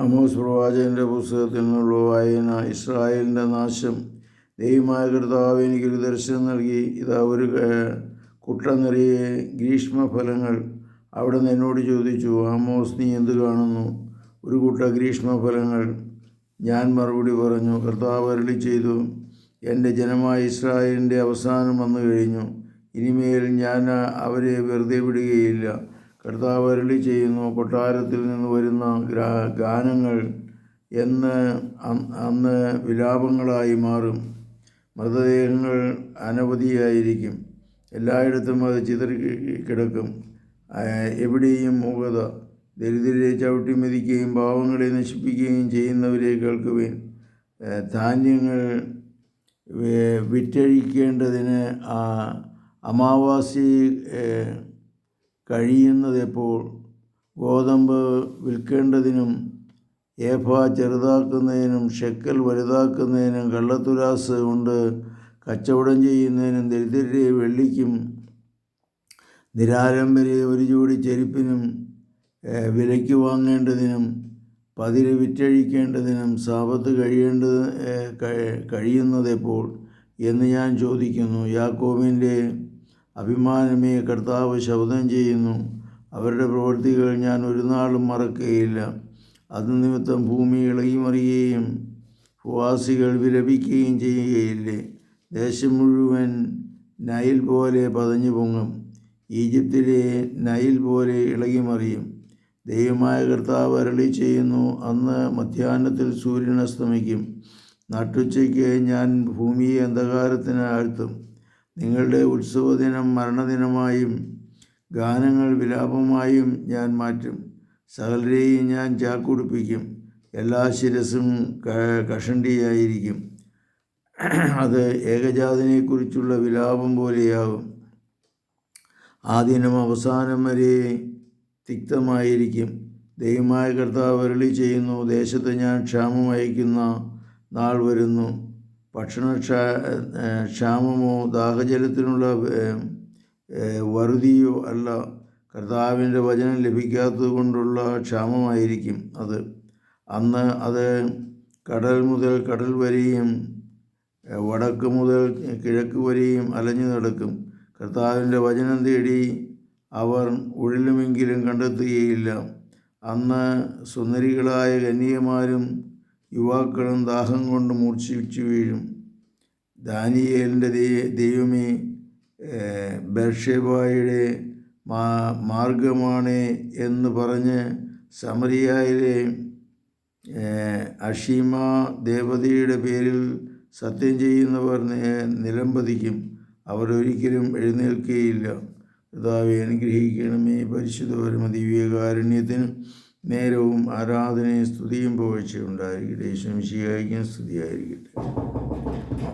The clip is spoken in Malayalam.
ആമോസ് പ്രവാചകന്റെ പുസ്തകത്തിൽ നിന്നുള്ള വായന ഇസ്രായേലിന്റെ നാശം ദൈവമായ കർത്താവ് എനിക്കൊരു ദർശനം നൽകി. ഇതാ ഒരു കുട്ട നിറയെ ഗ്രീഷ്മഫലങ്ങൾ അവിടെ നിന്ന് എന്നോട് ചോദിച്ചു ആമോസ് നീ എന്ത് കാണുന്നു? ഒരു കൂട്ട ഗ്രീഷ്മഫലങ്ങൾ ഞാൻ മറുപടി പറഞ്ഞു കർത്താവ് അരളി ചെയ്തു എന്റെ ജനമായ ഇസ്രായേലിന്റെ അവസാനം വന്നു കഴിഞ്ഞു ഇനിമേൽ ഞാൻ അവരെ വെറുതെ വിടുകയില്ല. കർത്താവ് അരുളി ചെയ്യുന്നു കൊട്ടാരത്തിൽ നിന്ന് വരുന്ന ഗാനങ്ങൾ എന്ന് അന്ന് വിലാപങ്ങളായി മാറും. മൃതദേഹങ്ങൾ അനവധിയായിരിക്കും. എല്ലായിടത്തും അത് ചിതറി കിടക്കും. എവിടെയും മൂകത. ദരിദ്രരെ ചവിട്ടി മെതിക്കുകയും പാവങ്ങളെ നശിപ്പിക്കുകയും ചെയ്യുന്നവരെ കേൾക്കുവേൻ. ഏ, ധാന്യങ്ങൾ വിറ്റഴിക്കേണ്ടതിന് അമാവാസി കഴിയുന്നതെപ്പോൾ ഗോതമ്പ് വിൽക്കേണ്ടതിനും ഏഫ ചെറുതാക്കുന്നതിനും ഷെക്കൽ വലുതാക്കുന്നതിനും കള്ളത്തുലാസ് കൊണ്ട് കച്ചവടം ചെയ്യുന്നതിനും ദരിദ്രരെ വെള്ളിക്കും നിരാലംബരെ ഒരു ജോഡി ചെരുപ്പിനും വിലയ്ക്ക് വാങ്ങേണ്ടതിനും പതിര് വിറ്റഴിക്കേണ്ടതിനും സാപത്ത് കഴിയേണ്ടത് കഴിയുന്നതെപ്പോൾ എന്ന് ഞാൻ ചോദിക്കുന്നു. യാക്കോബിന്റെ അഭിമാനമേ കർത്താവ് ശബ്ദം ചെയ്യുന്നു. അവരുടെ പ്രവൃത്തികൾ ഞാൻ ഒരു നാളും മറക്കുകയില്ല. അത് നിമിത്തം ഭൂമി ഇളകിമറിയുകയും ഭൂവാസികൾ വിലപിക്കുകയും ചെയ്യുകയില്ലേ? ദേശം മുഴുവൻ നൈൽ പോലെ പതഞ്ഞു പൊങ്ങും. ഈജിപ്തിലെ നൈൽ പോലെ ഇളകിമറിയും. ദൈവമായ കർത്താവ് അരളി ചെയ്യുന്നു അന്ന് മധ്യാഹ്നത്തിൽ സൂര്യൻ അസ്തമിക്കും. നട്ടുച്ചയ്ക്ക് ഞാൻ ഭൂമിയെ അന്ധകാരത്തിന് ആഴ്ത്തും. നിങ്ങളുടെ ഉത്സവദിനം മരണദിനമായും ഗാനങ്ങൾ വിലാപമായും ഞാൻ മാറ്റും. സകലരെയും ഞാൻ ചാക്കുടിപ്പിക്കും. എല്ലാ ശിരസും കഷണ്ടിയായിരിക്കും. അത് ഏകജാതിനെക്കുറിച്ചുള്ള വിലാപം പോലെയാകും. ആദ്യം അവസാനം വരെ തിക്തമായിരിക്കും. ദൈവമായ കർത്താവ് അരളി ചെയ്യുന്നു ദേശത്ത് ഞാൻ ക്ഷാമം അയക്കുന്ന നാൾ വരുന്നു. ഭക്ഷണ ക്ഷാ ക്ഷാമമോ ദാഹജലത്തിനുള്ള വറുതിയോ അല്ല കർത്താവിന്റെ വചനം ലഭിക്കാത്തത് കൊണ്ടുള്ള ക്ഷാമമായിരിക്കും അത്. അന്ന് അത് കടൽ മുതൽ കടൽ വരെയും വടക്ക് മുതൽ കിഴക്ക് വരെയും അലഞ്ഞു നടക്കും. കർത്താവിന്റെ വചനം തേടി അവർ ഉഴലുമെങ്കിലും കണ്ടെത്തുകയില്ല. അന്ന് സുന്ദരികളായ കന്യകമാരും യുവാക്കളും ദാഹം കൊണ്ട് മൂർച്ഛിച്ചു വീഴും. ദാനിയേലിന്റെ ദൈവമേ ബർഷേബായുടെ മാ മാർഗമാണ് എന്ന് പറഞ്ഞ് സമറിയായിലെ അഷീമ ദേവതയുടെ പേരിൽ സത്യം ചെയ്യുന്നവർ നിലംപതിക്കും. അവരൊരിക്കലും എഴുന്നേൽക്കുകയില്ല പിതാവ് അനുഗ്രഹിക്കണമേ. പരിശുദ്ധപരമ ദിവ്യകാരുണ്യത്തിന് നേരവും ആരാധനയും സ്തുതിയും പോഴ്ചയുണ്ടായിരിക്കട്ടെ. ശംശിയായിരിക്കും സ്തുതിയായിരിക്കട്ടെ.